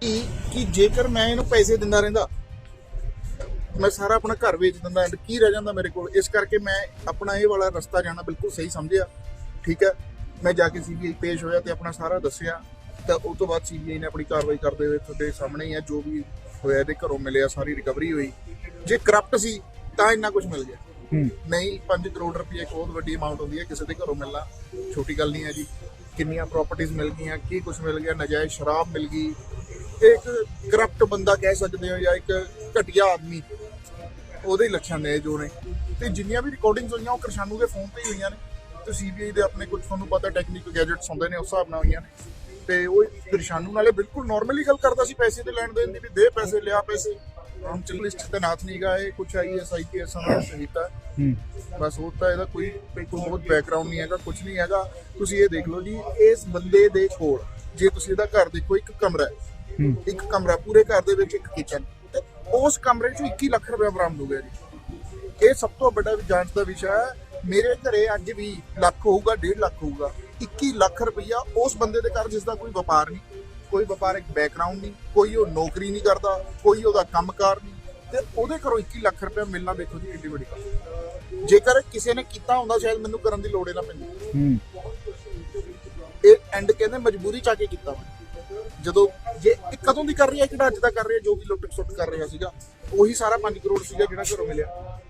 ਕਿ ਕਿ ਜੇਕਰ ਮੈਂ ਇਹਨੂੰ ਪੈਸੇ ਦਿੰਦਾ ਰਹਿੰਦਾ ਮੈਂ ਸਾਰਾ ਆਪਣਾ ਘਰ ਵੇਚ ਦਿੰਦਾ ਐਂਡ ਕੀ ਰਹਿ ਜਾਂਦਾ ਮੇਰੇ ਕੋਲ? ਇਸ ਕਰਕੇ ਮੈਂ ਆਪਣਾ ਇਹ ਵਾਲਾ ਰਸਤਾ ਜਾਣਾ ਬਿਲਕੁਲ ਸਹੀ ਸਮਝਿਆ। ਠੀਕ ਹੈ? ਮੈਂ ਜਾ ਕੇ ਸੀਬੀਆਈ ਪੇਸ਼ ਹੋਇਆ ਤੇ ਆਪਣਾ ਸਾਰਾ ਦੱਸਿਆ। ਤਾਂ ਉਸ ਤੋਂ ਬਾਅਦ ਸੀਬੀਆਈ ਨੇ ਆਪਣੀ ਕਾਰਵਾਈ ਕਰਦੇ ਹੋਏ ਤੁਹਾਡੇ ਸਾਹਮਣੇ ਹੀ ਹੈ ਜੋ ਵੀ ਹੋਇਆ ਇਹਦੇ ਘਰੋਂ ਮਿਲਿਆ ਸਾਰੀ ਰਿਕਵਰੀ ਹੋਈ। ਜੇ ਕਰਪਟ ਸੀ ਤਾਂ ਇੰਨਾ ਕੁਝ ਮਿਲ ਗਿਆ। ਨਹੀਂ 5 ਕਰੋੜ ਰੁਪਏ ਇੱਕ ਬਹੁਤ ਵੱਡੀ ਅਮਾਉਂਟ ਹੁੰਦੀ ਹੈ ਕਿਸੇ ਦੇ ਘਰੋਂ ਮਿਲਣਾ ਛੋਟੀ ਗੱਲ ਨਹੀਂ ਹੈ ਜੀ। ਕਿੰਨੀਆਂ ਪ੍ਰਾਪਰਟੀਆਂ ਮਿਲ ਗਈਆਂ ਕੀ ਕੁਝ ਮਿਲ ਗਿਆ ਨਜਾਇਜ਼ ਸ਼ਰਾਬ ਮਿਲ ਗਈ ਇੱਕ ਕਰਪਟ ਬੰਦਾ ਕਹਿ ਸਕਦੇ ਹੋ ਜਾਂ ਇੱਕ ਘਟੀਆ ਆਦਮੀ। ਉਹਦੇ ਹੀ ਲੱਛਣ ਨੇ ਜੋ ਨੇ। ਤੇ ਜਿੰਨੀਆਂ ਵੀ ਰਿਕਾਰਡਿੰਗਸ ਹੋਈਆਂ ਉਹ ਕਿਰਸ਼ਾਨੂ ਦੇ ਫੋਨ ਤੇ ਹੀ ਹੋਈਆਂ ਨੇ। ਤੇ ਸੀਬੀਆਈ ਦੇ ਆਪਣੇ ਕੁਝ ਤੁਹਾਨੂੰ ਪਤਾ ਟੈਕਨੀਕਲ ਗੈਜਟਸ ਹੁੰਦੇ ਨੇ ਉਸ ਹਿਸਾਬ ਨਾਲ ਹੋਈਆਂ ਨੇ। ਤੇ ਉਹ ਕਿਰਸ਼ਾਨੂ ਨਾਲੇ ਬਿਲਕੁਲ ਨਾਰਮਲੀ ਗੱਲ ਕਰਦਾ ਸੀ ਪੈਸੇ ਦੇ ਲੈਣ ਦੇਣ ਦੀ ਵੀ ਦੇ ਪੈਸੇ ਲਿਆ ਪੈਸੇ। ਹਮ ਚਲ ਲਿਸਟ ਤੇ ਨਾਥ ਨਹੀਂ ਗਾ ਇਹ ਕੁਝ ਆਈਐਸ ਆਈਪੀਐਸ ਨਾਲ ਸਹੀਤਾ ਬਸ ਹੋਰ ਤਾਂ ਇਹਦਾ ਕੋਈ ਕੋਈ ਬਹੁਤ ਬੈਕਗ੍ਰਾਉਂਡ ਨਹੀਂ ਹੈਗਾ ਕੁਝ ਨਹੀਂ ਹੈਗਾ। ਤੁਸੀਂ ਇਹ ਦੇਖ ਲਓ ਜੀ ਇਸ ਬੰਦੇ ਦੇ ਕੋਲ ਜੇ ਤੁਸੀਂ ਇਹਦਾ ਘਰ ਦੇਖੋ ਇੱਕ ਕਮਰਾ ਹੂੰ। ਇੱਕ ਕਮਰਾ ਪੂਰੇ ਘਰ ਦੇ ਵਿੱਚ ਇੱਕ ਕਿਚਨ ਤੇ ਉਸ ਕਮਰੇ 'ਚ 21 ਲੱਖ ਰੁਪਏ ਬਰਾਮਦ ਹੋ ਗਿਆ ਜੀ। ਇਹ ਸਭ ਤੋਂ ਵੱਡਾ ਜਾਂਚ ਦਾ ਵਿਸ਼ਾ ਹੈ। ਮੇਰੇ ਘਰੇ ਅੱਜ ਵੀ ਲੱਖ ਹੋਊਗਾ 1.5 ਲੱਖ ਹੋਊਗਾ। 21 ਲੱਖ ਰੁਪਈਆ ਉਸ ਬੰਦੇ ਦੇ ਘਰ ਜਿਸ ਦਾ ਕੋਈ ਵਪਾਰ ਨਹੀਂ। ਕੋਈ ਵਪਾਰਕ ਬੈਕਗ੍ਰਾਉਂਡ ਨਹੀਂ। ਕੋਈ ਉਹ ਨੌਕਰੀ ਨਹੀਂ ਕਰਦਾ। ਕੋਈ ਉਹਦਾ ਕੰਮਕਾਰ ਨਹੀਂ। ਤੇ ਉਹਦੇ ਘਰੋਂ 21 ਲੱਖ ਰੁਪਏ ਮਿਲਣਾ ਦੇਖੋ ਜੀ ਕਿੰਨੀ ਵੱਡੀ ਗੱਲ। ਜੇਕਰ ਕਿਸੇ ਨੇ ਕੀਤਾ ਹੁੰਦਾ ਸ਼ਾਇਦ ਮੈਨੂੰ ਕਰਨ ਦੀ ਲੋੜ ਹੀ ਨਾ ਪੈਂਦੀ। ਹੂੰ। ਇਹ ਐਂਡ ਕਹਿੰਦੇ ਮਜਬੂਰੀ ਚ ਆ ਕੇ ਕੀਤਾ। ਵਾ ਜਦੋਂ ਜੇ ਇਹ ਕਦੋਂ ਦੀ ਕਰ ਰਹੀ ਹੈ ਕਿਹੜਾ ਅੱਜ ਦਾ ਕਰ ਰਹੀ ਹੈ ਜੋ ਵੀ ਲੁੱਟ ਸੁੱਟ ਕਰ ਰਿਹਾ ਸੀਗਾ, ਉਹੀ ਸਾਰਾ 5 ਕਰੋੜ ਸੀਗਾ ਜਿਹੜਾ ਘਰੋਂ ਮਿਲਿਆ।